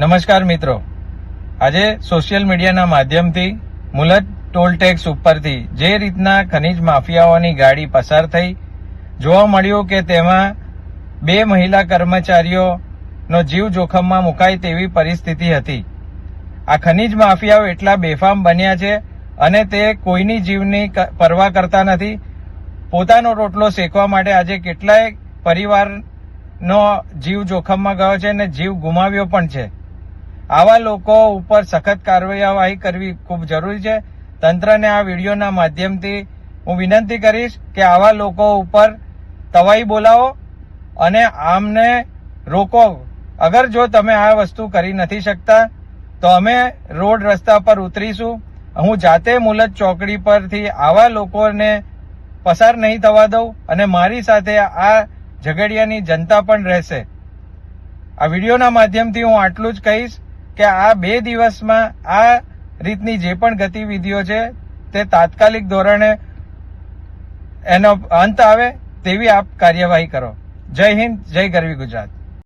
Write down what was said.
નમસ્કાર મિત્રો. આજે સોશિયલ મીડિયાના માધ્યમથી મુલત ટોલ ટેક્સ ઉપરથી જે રીતના ખનીજ માફિયાઓની ગાડી પસાર થઈ, જોવા મળ્યું કે તેમાં બે મહિલા કર્મચારીઓનો જીવ જોખમમાં મુકાય તેવી પરિસ્થિતિ હતી. આ ખનીજ માફિયાઓ એટલા બેફામ બન્યા છે અને તે કોઈની જીવની પરવા કરતા નથી. પોતાનો રોટલો શેકવા માટે આજે કેટલાય પરિવારનો જીવ જોખમમાં ગયો છે અને જીવ ગુમાવ્યો પણ છે. આવા લોકો ઉપર સખત કાર્યવાહી કરવી ખૂબ જરૂરી છે. તંત્રને આ વિડીયોના માધ્યમથી હું વિનંતી કરીશ કે આવા લોકો ઉપર તવાઈ બોલાવો અને આમને રોકો. અગર જો તમે આ વસ્તુ કરી નથી શકતા, તો અમે રોડ રસ્તા પર ઉતરીશું. હું જાતે મુલત ચોકડી પરથી આવા લોકોને પસાર નહીં થવા દઉં અને મારી સાથે આ ઝઘડિયાની જનતા પણ રહેશે. આ વિડીયોના માધ્યમથી હું આટલું જ કહીશ. કે આ બે દિવસમાં આ રીતની જે પણ ગતિવિધિઓ છે, તે તાત્કાલિક ધોરણે એનો અંત આવે તેવી આપ કાર્યવાહી કરો. જય હિન્દ, જય ગરવી ગુજરાત.